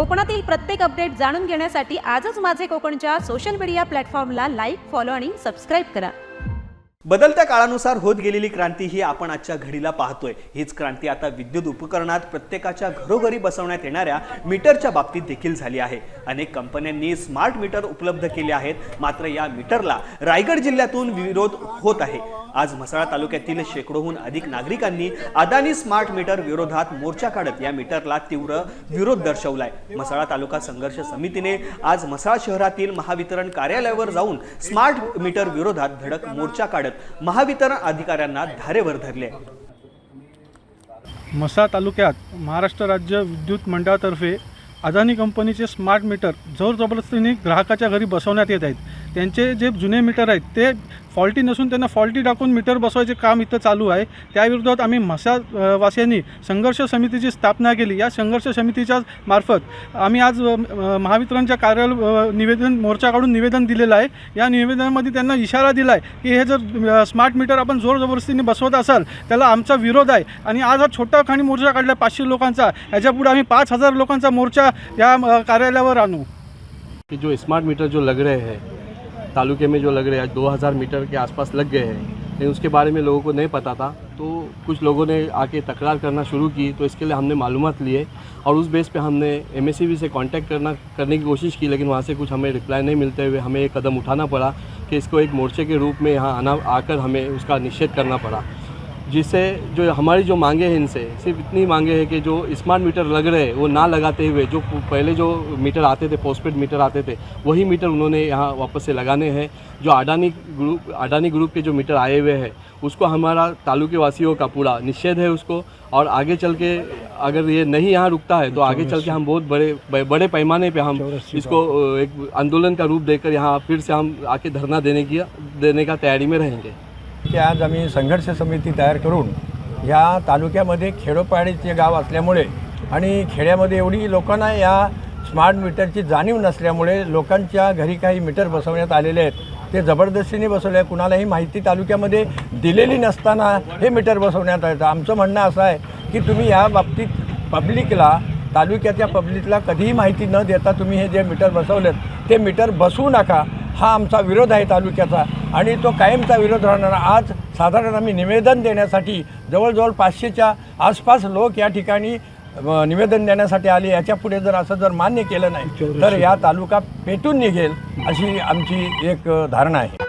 कोकणातील प्रत्येक अपडेट जाणून घेण्यासाठी आजच माझे कोकणच्या सोशल मीडिया प्लॅटफॉर्मला लाईक फॉलो आणि सबस्क्राईब करा. बदलत्या काळानुसार होत गेलेली क्रांती ही आपण आजच्या घडीला पाहतोय. हीच क्रांती आता विद्युत उपकरणात प्रत्येकाच्या घरोघरी बसवण्यात येणाऱ्या मीटरच्या बाबतीत देखील झाली आहे. अनेक कंपन्यांनी स्मार्ट मीटर उपलब्ध केले आहेत. मात्र या मीटरला रायगड जिल्ह्यातून विरोध होत आहे. आज म्हसाळा तालुक्यातील शेकडोहून अधिक नागरिकांनी अदानी स्मार्ट मीटर विरोधात मोर्चा काढत या मीटरला तीव्र विरोध दर्शवलाय. म्हसाळा तालुका संघर्ष समितीने आज म्हसाळा शहरातील महावितरण कार्यालयावर जाऊन स्मार्ट मीटर विरोधात धडक मोर्चा काढत महावितरण अधिकाऱ्यांना धारेवर धरले. म्हसा तालुक्यात महाराष्ट्र राज्य विद्युत मंडळातर्फे अदानी कंपनीचे स्मार्ट मीटर जोर जबरदस्तीने ग्राहकाच्या घरी बसवण्यात येत आहेत. त्यांचे जे जुने मीटर आहेत ते फॉल्टी नसून त्यांना फॉल्टी टाकून मीटर बसवायचे काम इथं चालू आहे. त्याविरोधात आम्ही म्हसा संघर्ष समितीची स्थापना केली. या संघर्ष समितीच्या मार्फत आम्ही आज महावितरणच्या कार्यालय निवेदन मोर्चा काढून निवेदन दिलेलं आहे. या निवेदनामध्ये त्यांना इशारा दिला आहे की हे जर स्मार्ट मीटर आपण जोर जबरदस्तीने बसवत असाल त्याला आमचा विरोध आहे. आणि आज हा छोटा खाणी मोर्चा काढला पाचशे लोकांचा. याच्यापुढे आम्ही पाच हजार लोकांचा मोर्चा या कार्यालयावर आणू. जो स्मार्ट मीटर जो लग रहे हैं तालुके में जो लग रहे हैं दो हज़ार मीटर के आसपास लग गए हैं। लेकिन उसके बारे में लोगों को नहीं पता था। तो कुछ लोगों ने आके तकरार करना शुरू की तो इसके लिए हमने मालूम लिए और उस बेस पे हमने एमएससीबी से कांटेक्ट करना, करने की कोशिश की, लेकिन वहाँ से कुछ हमें रिप्लाई नहीं मिलते हुए हमें एक कदम उठाना पड़ा कि इसको एक मोर्चे के रूप में यहाँ आना, आकर हमें उसका निषेध करना पड़ा। जिससे जो हमारी जो मांगे हैं इनसे सिर्फ़ इतनी मांगे हैं कि जो स्मार्ट मीटर लग रहे हैं वो ना लगाते हुए जो पहले जो मीटर आते थे पोस्टपेड मीटर आते थे वही मीटर उन्होंने यहाँ वापस से लगाने हैं। जो अडानी ग्रुप अडानी ग्रुप के जो मीटर आए हुए हैं उसको हमारा तालुके वासियों का पूरा निषेध है उसको। और आगे चल के अगर ये नहीं यहाँ रुकता है तो आगे चल के हम बहुत बड़े बड़े पैमाने पे हम इसको एक आंदोलन का रूप देकर यहाँ फिर से हम आके धरना देने की देने का तैयारी में रहेंगे। की आज आम्ही संघर्ष समिती तयार करून ह्या तालुक्यामध्ये खेडोपाडीचे गाव असल्यामुळे आणि खेड्यामध्ये एवढी लोकांना या स्मार्ट मीटरची जाणीव नसल्यामुळे लोकांच्या घरी काही मीटर बसवण्यात आलेले आहेत. ते जबरदस्तीने बसवले आहे कुणालाही माहिती तालुक्यामध्ये दिलेली नसताना हे मीटर बसवण्यात येतं आमचं म्हणणं असं आहे की तुम्ही या बाबतीत पब्लिकला तालुक्याच्या पब्लिकला कधीही माहिती न देता तुम्ही हे जे मीटर बसवलेत ते मीटर बसवू नका. हा आमचा विरोध आहे तालुक्याचा आणि तो कायमचा विरोध राहणार. आज साधारण आम्ही निवेदन देण्यासाठी जवळजवळ पाचशेच्या आसपास लोक या ठिकाणी निवेदन देण्यासाठी आले. याच्यापुढे जर असं जर मान्य केलं नाही तर या तालुका पेटून निघेल अशी आमची एक धारणा आहे.